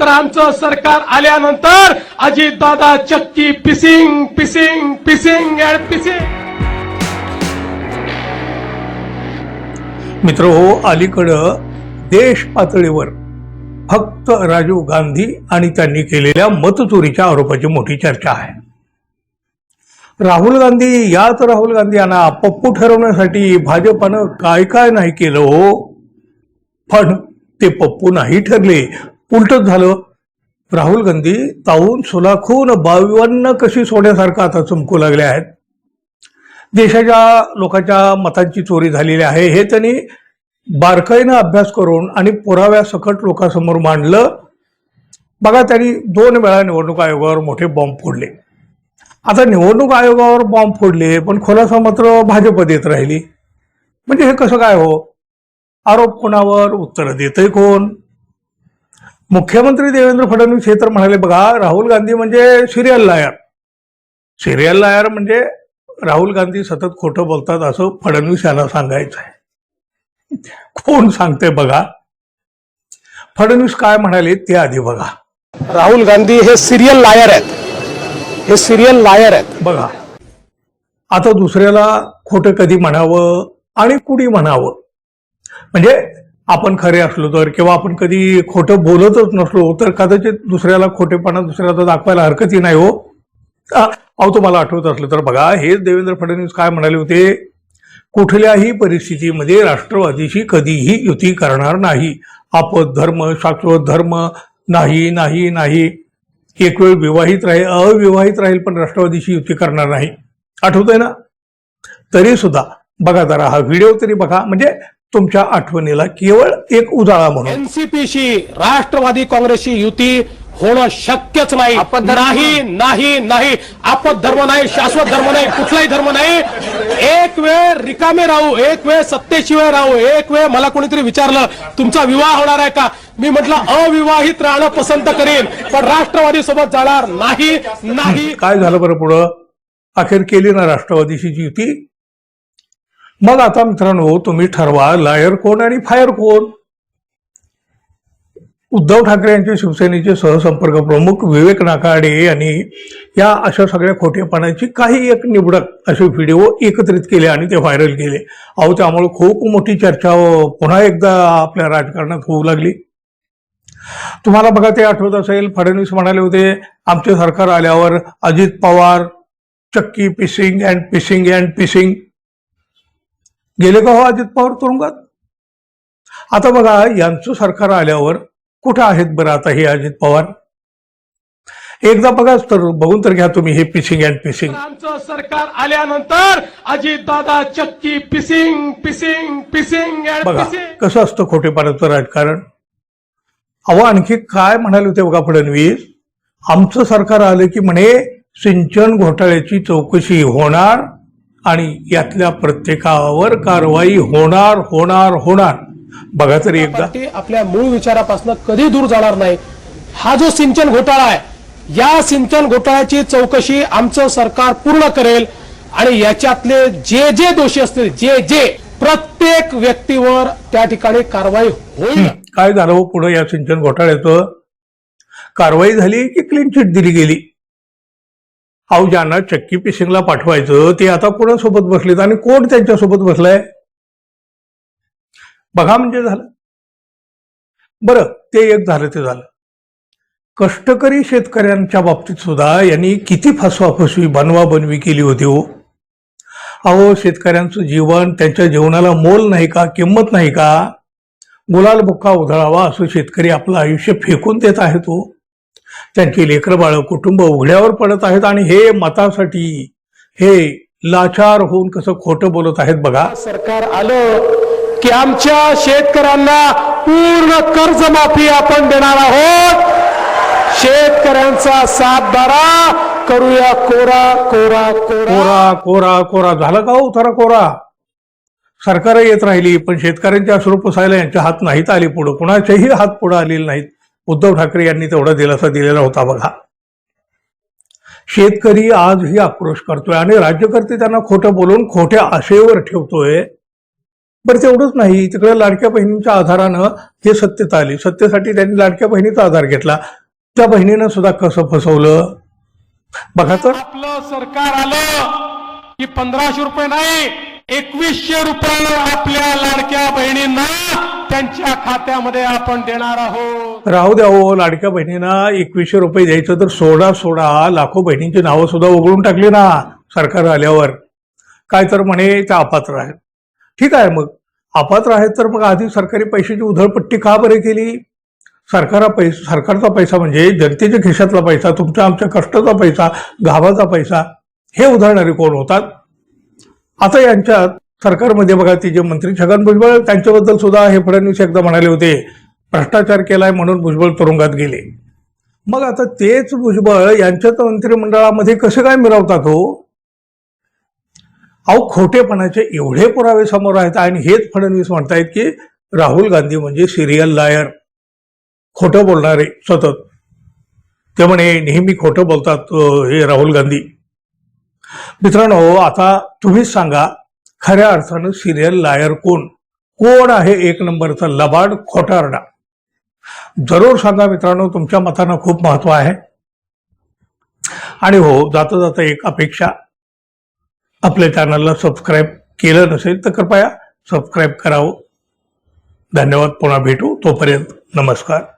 तर आमचं सरकार आल्यानंतर अजितदादा चक्की पिसिंग पिसिंग पिसिंग अँड पिसिंग. मित्र हो अलीकडं देश पातळीवर फक्त राजीव गांधी आणि त्यांनी केलेल्या मतचोरीच्या आरोपाची मोठी चर्चा आहे. राहुल गांधी याच राहुल गांधी यांना पप्पू ठरवण्यासाठी भाजपानं काय काय नाही केलं हो? पण ते पप्पू नाही ठरले. उलटच झालं. राहुल गांधी ताऊन सुलाखून बावन्न कशी सोन्यासारखं आता चमकू लागले आहेत. देशाच्या लोकांच्या मतांची चोरी झालेली आहे. हे त्यांनी बारकाईनं अभ्यास करून आणि पुराव्यासकट लोकांसमोर मांडलं. बघा त्यांनी दोन वेळा निवडणूक आयोगावर मोठे बॉम्ब फोडले. आता निवडणूक आयोगावर बॉम्ब फोडले पण खुलासा मात्र भाजप देत राहिली. म्हणजे हे कसं काय हो? आरोप कोणावर? उत्तर देतही कोण? मुख्यमंत्री देवेंद्र फडणवीस हे तर म्हणाले बघा राहुल गांधी म्हणजे सिरियल लायर सिरियल लायर म्हणजे राहुल गांधी सतत खोटं बोलतात असं फडणवीस यांना सांगायचं आहे. कोण सांगते बघा? फडणवीस काय म्हणाले ते आधी बघा. राहुल गांधी हे सिरियल लायर आहेत. हे सिरियल लायर आहेत. बघा. आता दुसऱ्याला खोटं कधी म्हणावं आणि कुणी म्हणावं? म्हणजे आपण खरे असलो तर किंवा आपण कधी खोटं बोलतच नसलो तर कदाचित दुसऱ्याला खोटेपणा दुसऱ्याला दाखवायला हरकतही नाही हो. अहो तुम्हाला आठवत असलं तर बघा हेच देवेंद्र फडणवीस काय म्हणाले होते? कुठल्याही परिस्थितीमध्ये राष्ट्रवादीशी कधीही युती करणार नाही. आपत धर्म शाश्वत धर्म नाही नाही नाही. एक वेळ विवाहित राहील अविवाहित राहील पण राष्ट्रवादीशी युती करणार नाही. आठवतंय ना? तरी सुद्धा बघा जरा हा व्हिडिओ तरी बघा. म्हणजे तुमच्या आठवणीला केवळ एक उजाळा म्हणून. एनसीपीशी राष्ट्रवादी काँग्रेसची युती होणं शक्यच नाही. नाही नाही. नाही आपत धर्म नाही शाश्वत धर्म नाही कुठलाही धर्म नाही. एक वेळ रिकामे राहू एक वेळ सत्तेशिवाय राहू एक वेळ मला कोणीतरी विचारलं तुमचा विवाह होणार आहे का? मी म्हटलं अविवाहित राहणं पसंत करेन पण राष्ट्रवादी सोबत जाणार नाही नाही. काय झालं बरं पुढं? अखेर केली ना राष्ट्रवादीशी जी युती? मग आता मित्रांनो तुम्ही ठरवा लायर कोण आणि फायर कोण? उद्धव ठाकरे यांचे शिवसेनेचे सहसंपर्क प्रमुख विवेक नाकाडे यांनी या अशा सगळ्या खोटेपणाची काही एक निवडक असे व्हिडिओ एकत्रित केले आणि ते व्हायरल केले. अहो त्यामुळे खूप मोठी चर्चा पुन्हा एकदा आपल्या राजकारणात होऊ लागली. तुम्हाला बघा ते आठवत असेल फडणवीस म्हणाले होते आमचे सरकार आल्यावर अजित पवार चक्की पिसिंग अँड पिसिंग अँड पिसिंग गेले का हो अजित पवार तुरुंगात? आता बघा यांचं सरकार आल्यावर कुठं आहेत बरं आता हे अजित पवार? एकदा बघाच तर बघून तर घ्या तुम्ही हे पिसिंग अँड पिसिंग आमचं सरकार आल्यानंतर अजितदादा चक्की पिसिंग पिसिंग पिसिंग अँड बघा कसं असतं खोटेपणाचं राजकारण? अहो आणखी काय म्हणाले होते बघा फडणवीस? आमचं सरकार आलं की म्हणे सिंचन घोटाळ्याची चौकशी होणार आणि यातल्या प्रत्येकावर कारवाई होणार होणार होणार. बघा तरी एकदा. आपल्या मूळ विचारापासून कधी दूर जाणार नाही. हा जो सिंचन घोटाळा आहे या सिंचन घोटाळ्याची चौकशी आमचं सरकार पूर्ण करेल आणि याच्यातले जे जे दोषी असतील जे जे प्रत्येक व्यक्तीवर त्या ठिकाणी कारवाई होईल. काय झालं हो पुढं या सिंचन घोटाळ्याचं? कारवाई झाली की क्लीन चिट दिली गेली? अहो ज्यांना चक्की पिशिंगला पाठवायचं ते आता कोणासोबत बसलेत आणि कोण त्यांच्यासोबत बसलाय? बघा म्हणजे झालं. बरं ते एक झालं ते झालं. कष्टकरी शेतकऱ्यांच्या बाबतीत सुद्धा यांनी किती फसवाफसवी बनवाबनवी केली होती हो. अहो शेतकऱ्यांचं जीवन त्यांच्या जीवनाला मोल नाही का किंमत नाही का? गुलाल बुक्का उधळावा असं शेतकरी आपलं आयुष्य फेकून देत आहे हो. त्यांची लेकरं बाळ कुटुंब उघड्यावर पडत आहेत आणि हे मतासाठी हे लाचार होऊन कसं खोटं बोलत आहेत बघा. सरकार आलं की आमच्या शेतकऱ्यांना पूर्ण कर्जमाफी आपण देणार आहोत. शेतकऱ्यांचा सातबारा करूया कोरा कोरा कोरा. कोरा कोरा कोरा. झालं का हो थोडा कोरा? सरकार येत राहिली पण शेतकऱ्यांच्या अश्रू पुसायला यांच्या हात नाहीत आले पुढं. कुणाचेही हात पुढे आलेले नाहीत. उद्धव ठाकरे यांनी तेवढा दिलासा दिलेला होता बघा. शेतकरी आजही आक्रोश करतोय आणि राज्यकर्ते त्यांना खोटं बोलून खोट्या आशेवर ठेवतोय. बरं तेवढंच नाही. तिकडे लाडक्या बहिणींच्या आधारानं हे सत्यता आली. सत्तेसाठी त्यांनी लाडक्या बहिणीचा आधार घेतला. त्या बहिणीनं सुद्धा कसं फसवलं? बघा तर. आपलं सरकार आलं की पंधराशे रुपये नाही एकवीसशे रुपये आपल्या लाडक्या बहिणींना त्यांच्या खात्यामध्ये आपण देणार आहोत. राहू द्या हो लाडक्या बहिणींना एकवीसशे रुपये द्यायचं तर सोडा सोडा. लाखो बहिणींची नावं सुद्धा उघडून टाकली ना सरकार आल्यावर. काय तर म्हणे त्या अपात्र आहेत. ठीक आहे मग. अपात्र आहेत तर मग आधी सरकारी पैशाची उधळपट्टी का बरे केली? सरकारा पैसा सरकारचा पैसा म्हणजे जनतेच्या खिशातला पैसा तुमच्या आमच्या कष्टाचा पैसा घाबाचा पैसा हे उधळणारे कोण होतात? आता यांच्यात सरकारमध्ये बघा ते जे मंत्री छगन भुजबळ त्यांच्याबद्दल सुद्धा हे फडणवीस एकदा म्हणाले होते. भ्रष्टाचार केलाय म्हणून भुजबळ तुरुंगात गेले. मग आता तेच भुजबळ यांच्यात मंत्रिमंडळामध्ये कसं काय मिरवतात हो? अहो खोटेपणाचे एवढे पुरावे समोर आहेत आणि हेच फडणवीस म्हणतायत की राहुल गांधी म्हणजे सिरियल लायर खोटं बोलणारे सतत. ते म्हणे नेहमी खोटं बोलतात हे राहुल गांधी. मित्रांनो आता तुम्हीच सांगा खऱ्या अर्थानं सिरियल लायर कोण? कोण आहे एक नंबरचा लबाड खोटारडा? जरूर सांगा मित्रांनो तुमच्या मतांना खूप महत्त्व आहे. आणि हो जाता जाता एक अपेक्षा आपल्या चॅनलला सबस्क्राईब केलं नसेल तर कृपया सबस्क्राईब करावं. धन्यवाद पुन्हा भेटू. तोपर्यंत नमस्कार.